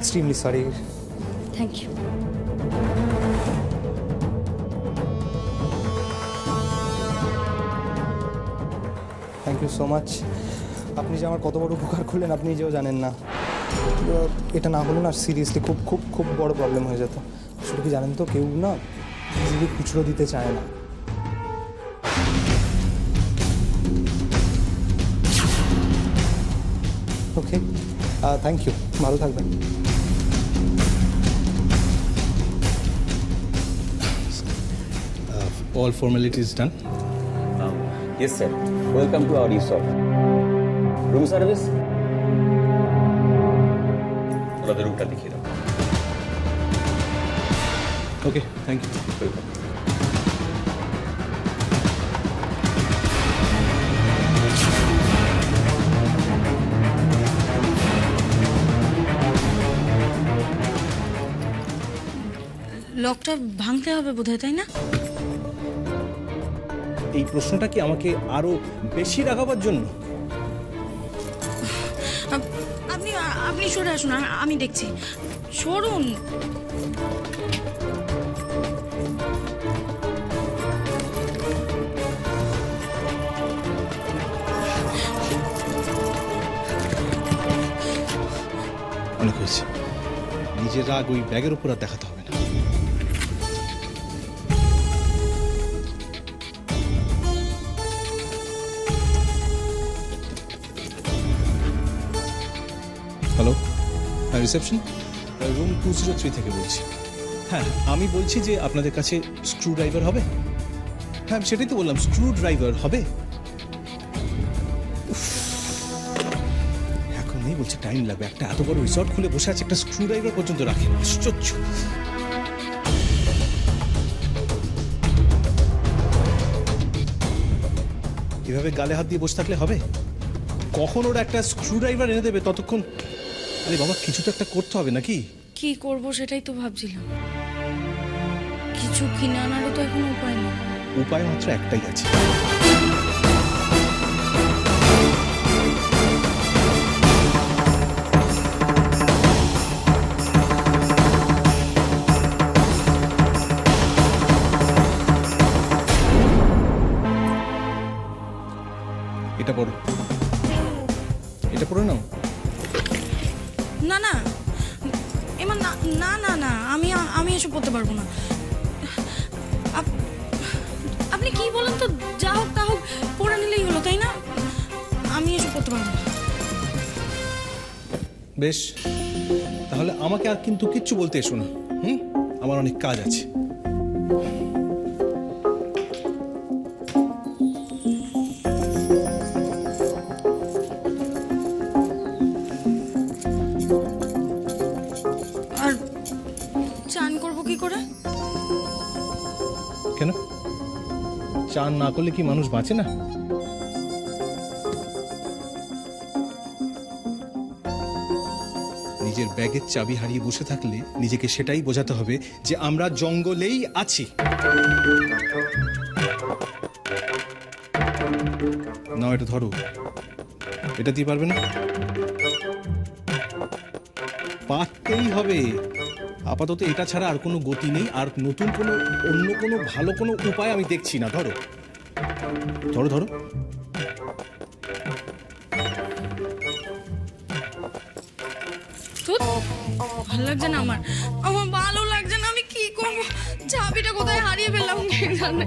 Extremely sorry thank you thank you so much আপনি যে আমার কত বড় উপকার করলেন আপনি নিজেও জানেন না। এটা না হলে না সিরিয়াসলি খুব খুব খুব বড় প্রবলেম হয়ে যেত। আসলে কি জানেন তো কেউ না ইজিলি খুচরো দিতে চায় না। ওকে থ্যাংক ইউ ভালো থাকবেন। all formalities done. Yes, sir. Welcome to our resort. Room service? ওনাদের রুমটা দেখিয়ে দাও Okay, thank you. ওয়েলকাম লকটা ভাঙতে হবে বোধহয় তাই না এই প্রশ্নটা কি আমাকে আরও বেশি রাগাবার জন্য? আপনি আপনি সরে আসুন আমি দেখছি। সরুন। অনেক হয়েছে নিজের রাগ ওই ব্যাগের উপর আর দেখাতে হবে reception? Room two zero three থেকে বলছি। হ্যাঁ আমি বলছি যে আপনাদের কাছে স্ক্রু ড্রাইভার হবে? হ্যাঁ সেটাই তো বললাম স্ক্রু ড্রাইভার হবে এখন নেই বলছে টাইম লাগবে একটা এত বড় রিসর্ট খুলে বসে আছে একটা স্ক্রু ড্রাইভার পর্যন্ত রাখে। আশ্চর্য। এভাবে গালে হাত দিয়ে বসে থাকলে হবে? কখন ওরা একটা স্ক্রু ড্রাইভার এনে দেবে ততক্ষণ আরে বাবা কিছু তো একটা করতে হবে নাকি? কি করব সেটাই তো ভাবছিলাম। কিছু কিনে আনারও তো এখন উপায় নেই। উপায় মাত্র একটাই আছে। এটা পড়ো। করতে পারব না। আপ- আপনি কি বলেন তো, যা হোক তা হোক, পড়ে নিলেই হলো, তাই না? আমি এসব করতে পারব না। বেশ, তাহলে আমাকে আর কিন্তু কিচ্ছু বলতে এসো না, হুম? আমার অনেক কাজ আছে। চান না করলে কি মানুষ বাঁচে না? নিজের ব্যাগের চাবি হারিয়ে বসে থাকলে নিজেকে সেটাই বোঝাতে হবে যে আমরা জঙ্গলেই আছি। না, এটা ধরো। এটা দিয়ে পারবে না? পারতেই হবে। আপাতত এটা ছাড়া আর কোনো গতি নেই, আর নতুন কোনো, অন্য কোনো ভালো কোনো উপায় আমি দেখছি না। ধরো। ধরো ধরো। ভালো লাগছে না আমার? আমার ভালো লাগছে না, আমি কি করব? চাবিটা কোথায় হারিয়ে ফেললাম কে জানে?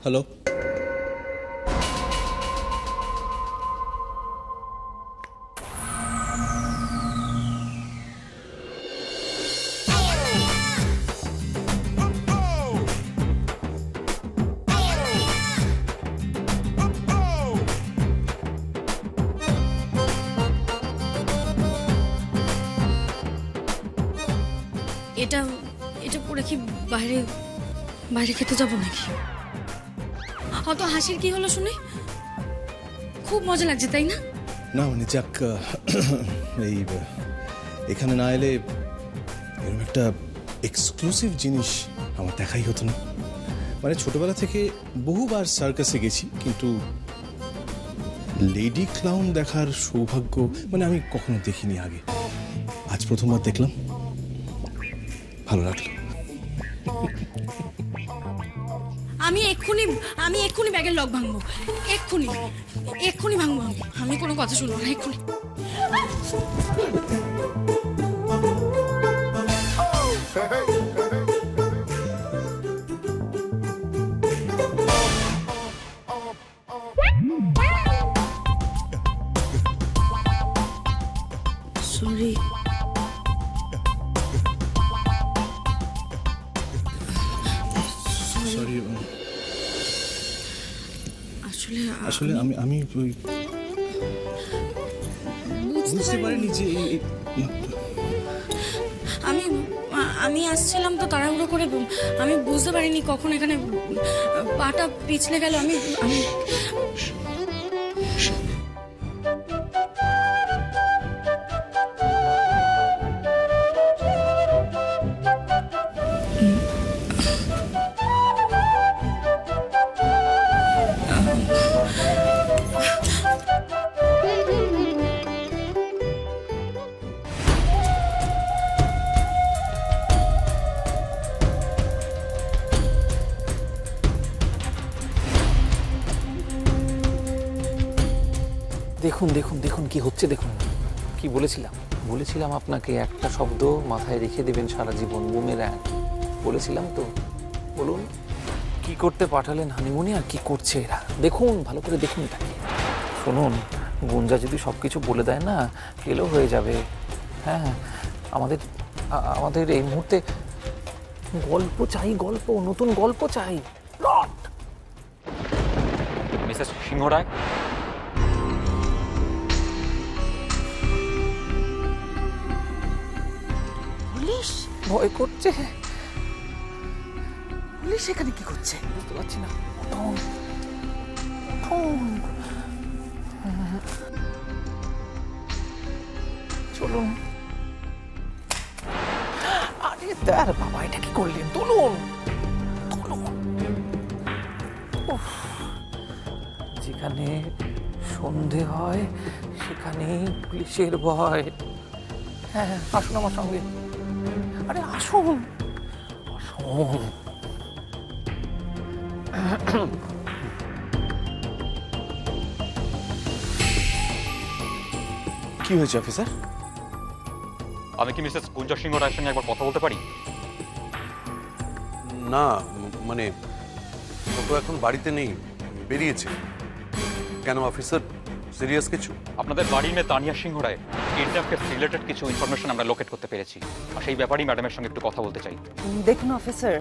হ্যালো এটা এটা পরে কি বাইরে বাইরে খেতে যাব নাকি? অত হাসির কি হলো শুনে? খুব মজা লাগছে, তাই না? না মানে যাক এই এখানে না এলে এরকম একটা এক্সক্লুসিভ জিনিস আমার দেখাই হতো না। মানে ছোটবেলা থেকে বহুবার সার্কাসে গেছি, কিন্তু লেডি ক্লাউন দেখার সৌভাগ্য মানে আমি কখনো দেখিনি আগে। আজ প্রথমবার দেখলাম। ভালো লাগল। এক্ষুনি, আমি এক্ষুনি ব্যাগের লক ভাঙবো। এক্ষুনি এক্ষুনি ভাঙবো। আমি আমি কোনো কথা শুনব না, এক্ষুনি। সরি আসলে আমি আমি ওই বুঝতে পারিনি যে এই- আমি আমি আসছিলাম তো তাড়াহুড়ো করে আমি বুঝতে পারিনি কখন এখানে পাটা পিছলে গেল। আমি আমি কি হচ্ছে দেখুন? কি বলেছিলাম? বলেছিলাম আপনাকে একটা শব্দ মাথায় রেখে দেবেন সারা জীবন বুমেরাং বলেছিলাম তো। বলুন। কি করতে পাঠালেন হানিমুনে আর কি করছে এরা? দেখুন ভালো করে দেখুন এটাকে শুনুন গুঞ্জা যদি সব কিছু বলে দেয় না ফেলও হয়ে যাবে। হ্যাঁ আমাদের আমাদের এই মুহূর্তে গল্প চাই গল্প নতুন গল্প চাই। প্লট মিসেস সিংহ রায় ভয় করছে? পুলিশ এখানে কি করছে? বুঝতে পারছি না। উঠুন। চলুন। আরে দার বাবা এটা কি করলেন? তুলুন। তুলুন। যেখানে সন্ধে হয় সেখানেই পুলিশের ভয়। হ্যাঁ হ্যাঁ, আসুন আমার সঙ্গে। আরে আসুন। আসুন কি হয়েছে অফিসার? আমি কি মিসেস কুঞ্জ সিংহ রায়ের সঙ্গে একবার কথা বলতে পারি? না মানে তো এখন বাড়িতে নেই বেরিয়েছে। কেন অফিসার সিরিয়াস কিছু? আপনাদের বাড়ির মেয়ে Tania Singha Roy. Kidnap case related কিছু ইনফরমেশন আমরা লোকেট করতে পেরেছি। আর সেই ব্যাপারেই ম্যাডামের সঙ্গে একটু কথা বলতে চাই। দেখুন অফিসার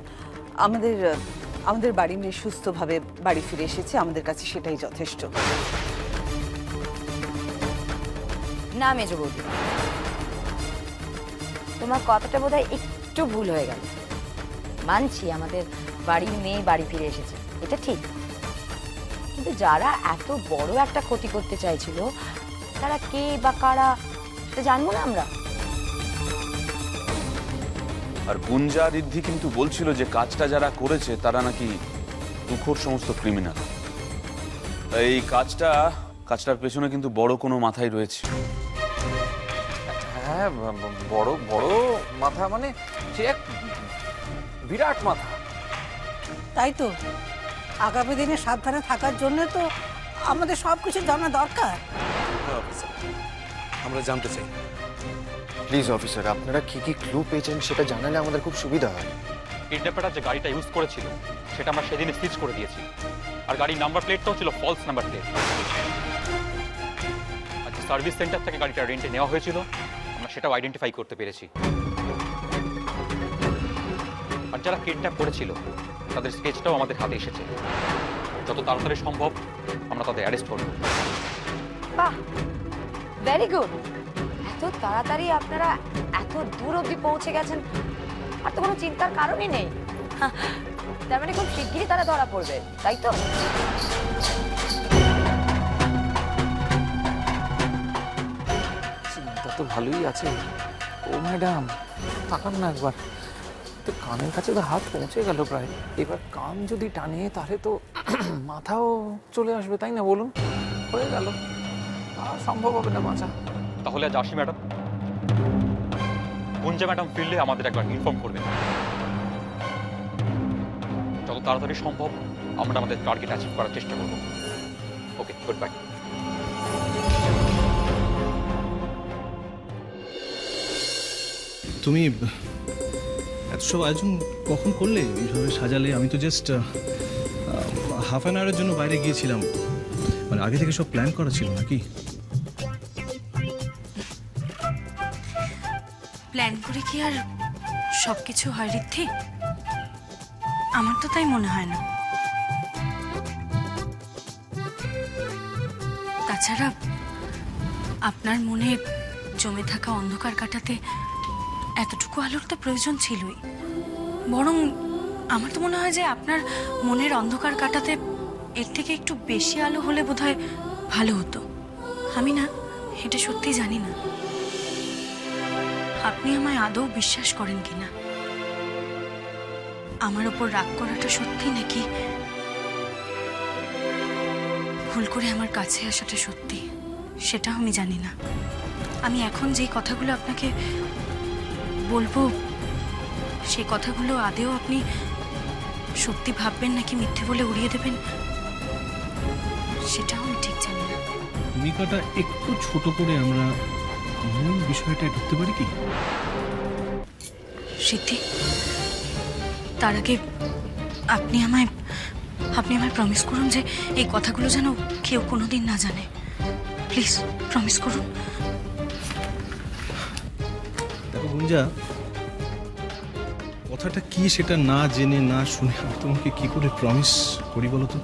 আমাদের আমাদের বাড়ি মেয়ে সুস্থভাবে বাড়ি ফিরে এসেছে আমাদের কাছে সেটাই যথেষ্ট। না মেজো বৌদি। তোমার কথাটা বোধহয় একটু ভুল হয়ে গেল। মানছি আমাদের বাড়ির মেয়ে বাড়ি ফিরে এসেছে এটা ঠিক। কিন্তু যারা এত বড় একটা ক্ষতি করতে চাইছিল তারা কে বা কারা সেটা জানব না আমরা। আর গুঞ্জা রিদ্ধি কিন্তু বলছিল যে কাজটা যারা করেছে তারা নাকি দুঃখর সমস্ত ক্রিমিনাল এই কাজটা কাজটার পেছনে কিন্তু বড় কোনো মাথায় রয়েছে। হ্যাঁ বড় বড় মাথা মানে সে এক বিরাট মাথা। তাই তো। আগামী দিনে সাবধানে থাকার জন্য তো আমাদের সব কিছু জানা দরকার। অফিসার। আমরা জানতে চাই। প্লিজ অফিসার আপনারা কি কি ক্লু পেয়েছেন সেটা জানালে আমাদের খুব সুবিধা হয়। কিডন্যাপাররা যে গাড়িটা ইউজ করেছিল সেটা আমরা সেদিন সিজ করে দিয়েছি। আর গাড়ির নাম্বার প্লেটটাও ছিল ফলস নাম্বার প্লেট আর যে সার্ভিস সেন্টার থেকে গাড়িটা রেন্টে নেওয়া হয়েছিল আমরা সেটাও আইডেন্টিফাই করতে পেরেছি। আর যারা কিডন্যাপ করেছিল তাদের স্কেচটাও আমাদের হাতে এসেছে। যত তাড়াতাড়ি সম্ভব আমরা তাদের অ্যারেস্ট করব। বাহ! ভেরি গুড এত তাড়াতাড়ি আপনারা এত দূর অবধি পৌঁছে গেছেন, আর তো কোনো চিন্তার কারণই নেই। তার মানে খুব শিগগিরই তারা ধরা পড়বে, তাই তো? চিন্তা তো ভালোই আছে। ও ম্যাডাম, তাকান না একবার। তো কানের কাছে তো হাত পৌঁছে গেল প্রায়। এবার কান যদি টানে, তাহলে তো মাথাও চলে আসবে, তাই না বলুন? হয়ে গেল। সম্ভব হবে না বাঁচা তাহলে আজ আসি ম্যাডাম। গুঞ্জা ম্যাডাম ফিরলে আমাদের একবার ইনফর্ম করবেন। যত তাড়াতাড়ি সম্ভব আমরা আমাদের টার্গেট অ্যাচিভ করার চেষ্টা করব। ওকে গুড বাই তুমি এত সব আয়োজন কখন করলে? এইভাবে সাজালে? আমি তো জাস্ট হাফ অ্যান আওয়ারের জন্য বাইরে গিয়েছিলাম। মানে আগে থেকে সব প্ল্যান করা ছিল নাকি? প্ল্যান করে কি আর সব কিছু হয় ঋদ্ধি আমার তো তাই মনে হয় না। তাছাড়া আপনার মনে জমে থাকা অন্ধকার কাটাতে এতটুকু আলোর তো প্রয়োজন ছিলই। বরং আমার তো মনে হয় যে আপনার মনের অন্ধকার কাটাতে এর থেকে একটু বেশি আলো হলে বোধহয় ভালো হতো। আমি না, এটা সত্যি জানি না। আপনি আমায় আদৌ বিশ্বাস করেন কিনা? আমার ওপর রাগ করাটা সত্যি নাকি? ভুল করে আমার কাছে আসাটা সত্যি, সেটাও আমি জানি না। আমি এখন যেই কথাগুলো আপনাকে বলব, সেই কথাগুলো আদেও আপনি সত্যি ভাববেন নাকি মিথ্যে বলে উড়িয়ে দেবেন? সেটাও আমি ঠিক জানি না। ভূমিকাটা একটু ছোট করে আমরা মূল বিষয়টা ঢুকতে পারি কি? সিদ্ধি তার আগে আপনি আমায় আপনি আমায় প্রমিস করুন যে এই কথাগুলো যেন কেউ কোনোদিন না জানে। প্লিজ প্রমিস করুন। দেখো গুঞ্জা কথাটা কি সেটা না জেনে না শুনে আমি তোমাকে কি করে প্রমিস করি বলো তো?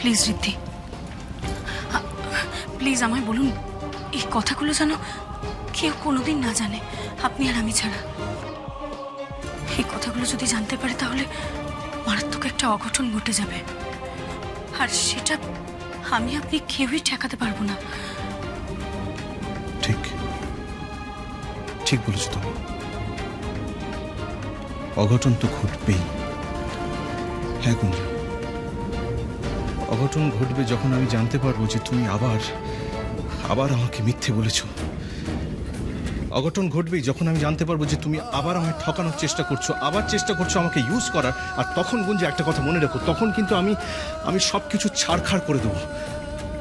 প্লিজ রিদ্ধি প্লিজ আমায় বলুন, এই কথাগুলো যেন কেউ কোনোদিন না জানে, আপনি আর আমি ছাড়া। এই কথাগুলো যদি জানতে পারে তাহলে মারাত্মক একটা অঘটন ঘটে যাবে। আর সেটা আমি আপনি কেউই ঠেকাতে পারব না। ঠিক। ঠিক বলেছ তুমি। অঘটন তো ঘটবেই। হ্যাঁ গুঞ্জা অঘটন ঘটবে যখন আমি জানতে পারব যে তুমি আবার আবার আমাকে মিথ্যে বলেছ। অঘটন ঘটবেই যখন আমি জানতে পারব যে তুমি আবার আমায় ঠকানোর চেষ্টা করছ, আবার চেষ্টা করছ আমাকে ইউজ করার, আর তখন গুঞ্জা একটা কথা মনে রাখো, তখন কিন্তু আমি আমি সব কিছু ছাড়খাড় করে দেবো।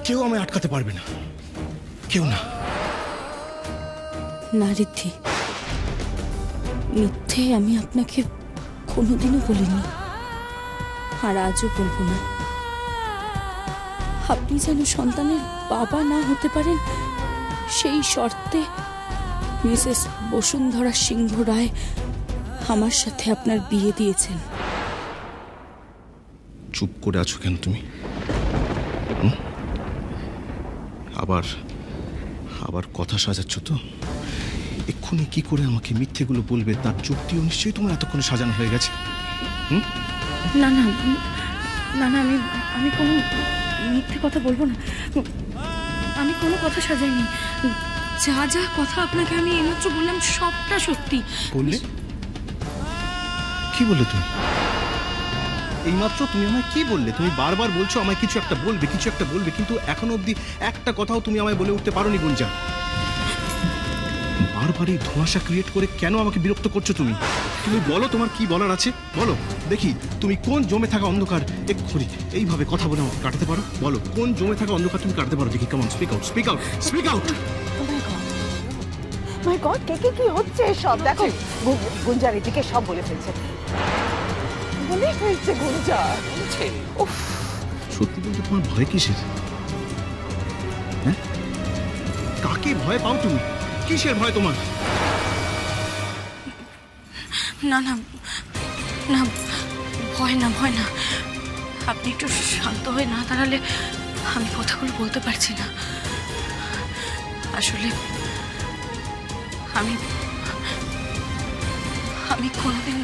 কেউ আমায় আটকাতে পারবে না। কেউ না। না মিথ্যে আমি আপনাকে কোনোদিনও বলিনি, আর আজও বলব না। আপনি যেন সন্তানের বাবা না হতে পারেন সেই শর্তে মিসেস বসুন্ধরা সিংহ রায় আমার সাথে আপনার বিয়ে দিয়েছেন। চুপ করে আছো কেন তুমি? আবার আবার কথা সাজাচ্ছ তো? এক্ষুনি কি করে আমাকে মিথ্যেগুলো বলবে তার যুক্তিও নিশ্চয়ই তোমার এতক্ষণে সাজানো হয়ে গেছে? না না না না আমি আমি কোনো মিথ্যে কথা বলব না। আমি কোনো কথা সাজাইনি। যা যা কথা আপনাকে আমি এইমাত্র বললাম, সবটা সত্যি। বললে? কি বললে তুমি? এইমাত্র তুমি আমায় কি বললে? তুমি বারবার বলছো আমায় কিছু একটা বলবে, কিছু একটা বলবে, কিন্তু এখনও অবধি একটা কথাও তুমি আমায় বলে উঠতে পারো পারোনি গুঞ্জা বারবার এই ধোঁয়াশা ক্রিয়েট করে কেন আমাকে বিরক্ত করছ তুমি? তুমি বলো তোমার কি বলার আছে? বলো। দেখি তুমি কোন জমে থাকা অন্ধকার? এক্ষুনি এইভাবে কথা বলে আমাকে কাটাতে পারো? বলো কোন জমে থাকা অন্ধকার তুমি কাটাতে পারো? দেখি কেমন speak out speak out speak out my god কে কে কি হচ্ছে সব দেখো গু- গুঞ্জা রীতিকে সব বলে ফেলছে। বলে ফেলছে গুঞ্জা। উফ। সত্যি বলতে তোমার ভয় কিসের? হ্যাঁ? কাকে ভয় পাও তুমি? কিসের ভয় তোমার? না না না, ভয় না ভয় না। আপনি একটু শান্ত হয়ে না দাঁড়ালে আমি কথাগুলো বলতে পারছি না। আসলে আমি আমি কোনোদিন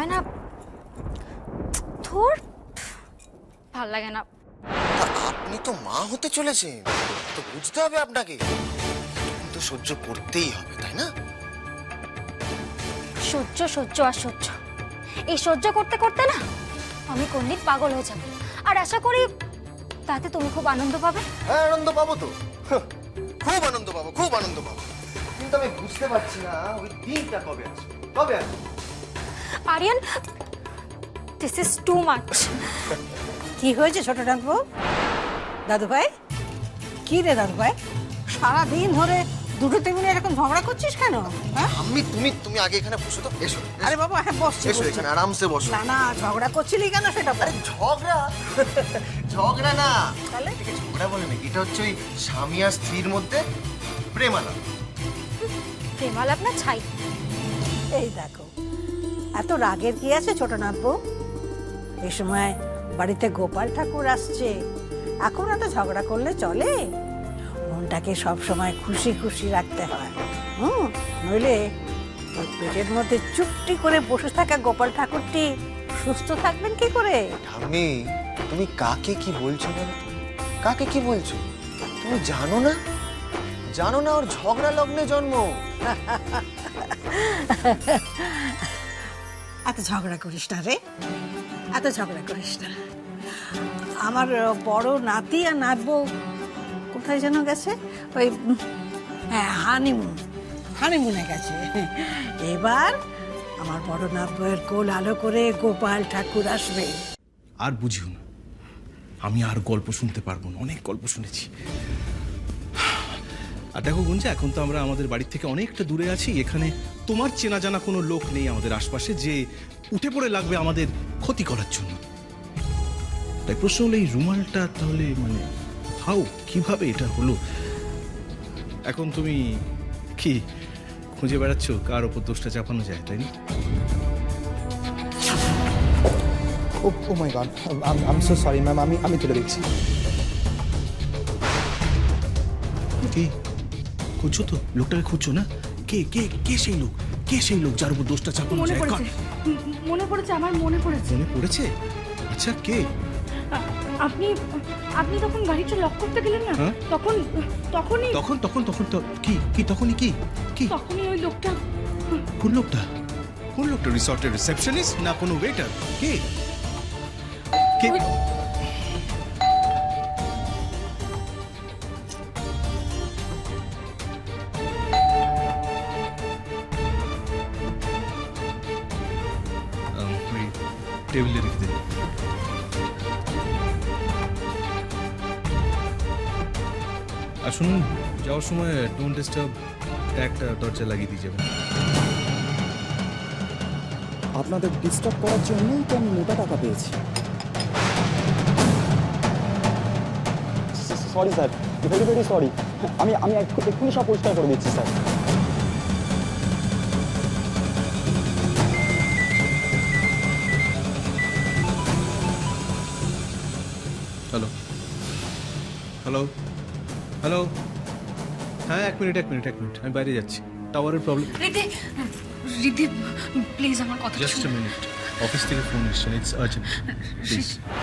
হয় না? ধুর। ভালো লাগে না। আপনি তো মা হতে চলেছেন। তো বুঝতে হবে আপনাকে। তো সহ্য করতেই হবে তাই না? সহ্য সহ্য আর সহ্য। এই সহ্য করতে করতে না আমি কোনদিন পাগল হয়ে যাব। আর আশা করি তাতে তুমি খুব আনন্দ পাবে। হ্যাঁ আনন্দ পাবো তো। খুব আনন্দ পাবো খুব আনন্দ পাবো। কিন্তু আমি বুঝতে পারছি না ওই দিনটা কবে আসবে? কবে আসবে? Aryan this is too much কি হয়েছে ছোট ডাকবো দাদু ভাই কি রে দাদু ভাই সারাদিন ধরে দুটো টেবিলে এরকম ঝগড়া করছিস কেন? হ্যাঁ? আমি তুমি তুমি আগে এখানে বসো তো এসো আরে বাবা হ্যাঁ বসছি এসো। এখানে আরামসে বসো। না না ঝগড়া করছিলি কেন সেটা বল। ঝগড়া? ঝগড়া না। তাহলে? ঝগড়া বলে না। এটা হচ্ছে ওই স্বামী আর স্ত্রীর মধ্যে প্রেমালাপ। প্রেমাল আপনার ছাই? এই দেখো এত রাগের কি আছে ছোট নাথবু এই সময় বাড়িতে গোপাল ঠাকুর আসছে। এখন এত ঝগড়া করলে চলে? মনটাকে সব সময় খুশি খুশি রাখতে হয়। হুম নইলে পেটের মধ্যে চুপটি করে বসে থাকা গোপাল ঠাকুরটি সুস্থ থাকবেন কি করে? ঠাম্মি তুমি কাকে কি বলছো বলো কাকে কি বলছো? তুমি জানো না? জানো না ওর ঝগড়া লগ্নে জন্ম? এত ঝগড়া করিস না রে। এত ঝগড়া করিস না। আমার বড় নাতি আর নাতবো কোথায় যেন গেছে? ওই হ্যাঁ হানিমুন হানিমুনে গেছে। এবার আমার বড় নাতবইয়ের কোল আলো করে গোপাল ঠাকুর আসবে। আর বুঝিও না, আমি আর গল্প শুনতে পারব না, অনেক গল্প শুনেছি। আর দেখো গুঞ্জা, এখন তো আমরা আমাদের বাড়ির থেকে অনেকটা দূরে আছি। এখানে তোমার চেনা জানা কোনো লোক নেই আমাদের আশপাশে যে উঠে পড়ে লাগবে আমাদের ক্ষতি করার জন্য। তাই প্রশ্ন হলো, এই রুমালটা তাহলে মানে হাউ কীভাবে এটা হলো? এখন তুমি কি খুঁজে বেড়াচ্ছ? কার ওপর দোষটা চাপানো যায়, তাই না? ও মাই গড আমি সো সরি ম্যাম আমি আমি তুলে দিচ্ছি। খুঁজছো তো? লোকটাকে খুঁজছো না? কে কে কে সেই লোক? কে সেই লোক যার উপর দোষটা চাপানো মনে যায়? পড়েছে। মনে পড়েছে আমার মনে পড়েছে। মনে পড়েছে? আচ্ছা কে? আ- আপনি আপনি তখন গাড়িটা লক করতে গেলেন না? হ্যাঁ? তখন তখনই তখন তখন তখন তো কি কি তখনই কি? কি? তখনই ওই লোকটা কোন লোকটা? কোন লোকটা? রিসর্টের রিসেপশনিস্ট না কোনো ওয়েটার? কে? কে? টেবিলে রেখে দিন আর শুনুন, যাওয়ার সময় ডোন্ট ডিস্টার্ব একটা দরজা লাগিয়ে দিয়ে যাবেন। আপনাদের ডিস্টার্ব করার জন্যই তো আমি মোটা টাকা পেয়েছি। Sorry sir very very sorry আমি আমি এক্ষুনি সব পরিষ্কার করে দিচ্ছি স্যার হ্যালো হ্যাঁ এক মিনিট এক মিনিট এক মিনিট। আমি বাইরে যাচ্ছি। টাওয়ারের প্রবলেম রিদ্ধি রিদ্ধি প্লিজ আমার কথা জাস্ট মিনিট অফিস থেকে ফোন এসছে it's urgent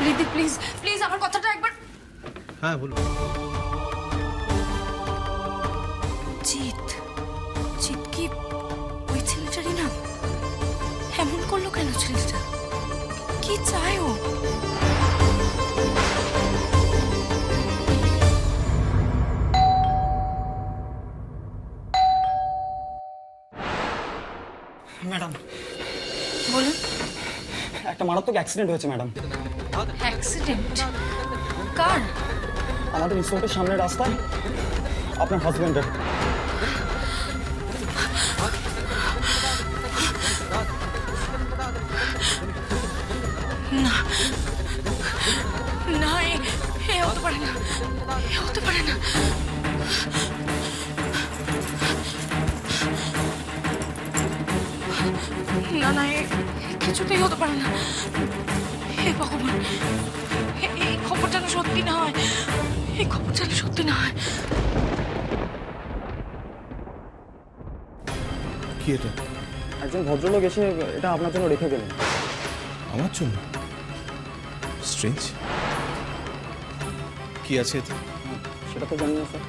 Riddhi please please আমার কথাটা একবার হ্যাঁ বলুন। জিৎ জিৎ কি ওই ছেলেটারই না এমন করল কেন ছেলেটা? কি চায় ও? মারাত্মক অ্যাক্সিডেন্ট হয়েছে ম্যাডাম অ্যাক্সিডেন্ট কার? আমাদের রিসোর্টের সামনের রাস্তায় আপনার হাজব্যান্ডের না না এ কিছুতেই হতে পারে না। হে ভগবান এই খবর যেন সত্যি না হয় এই খবর যেন সত্যি না হয়। কি এটা? একজন ভদ্রলোক এসে এটা আপনার জন্য রেখে গেলেন। আমার জন্য? স্ট্রেঞ্জ কি আছে এতে? সেটা তো জানি না স্যার।